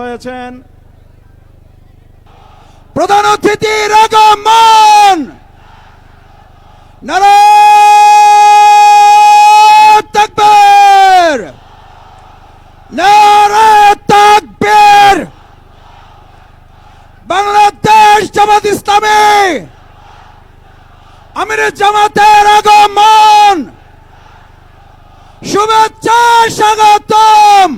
হয়েছেন। প্রধান অতিথির আগমন নারায়ণ নারায়ণ বাংলাদেশ জামাত ইসলামী। আমির জামাতের আগমন। শুভেচ্ছা স্বাগতম।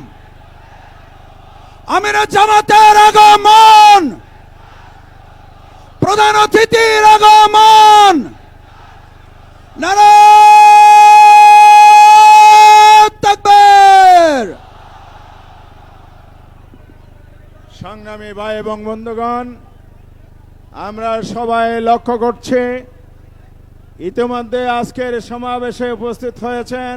আমির জামাতের আগমন। প্রধান অতিথির আগমন। সংগ্রামী ভাই এবং বন্ধুগণ, আমরা সবাই লক্ষ্য করছি, ইতিমধ্যে আজকের সমাবেশে উপস্থিত হয়েছেন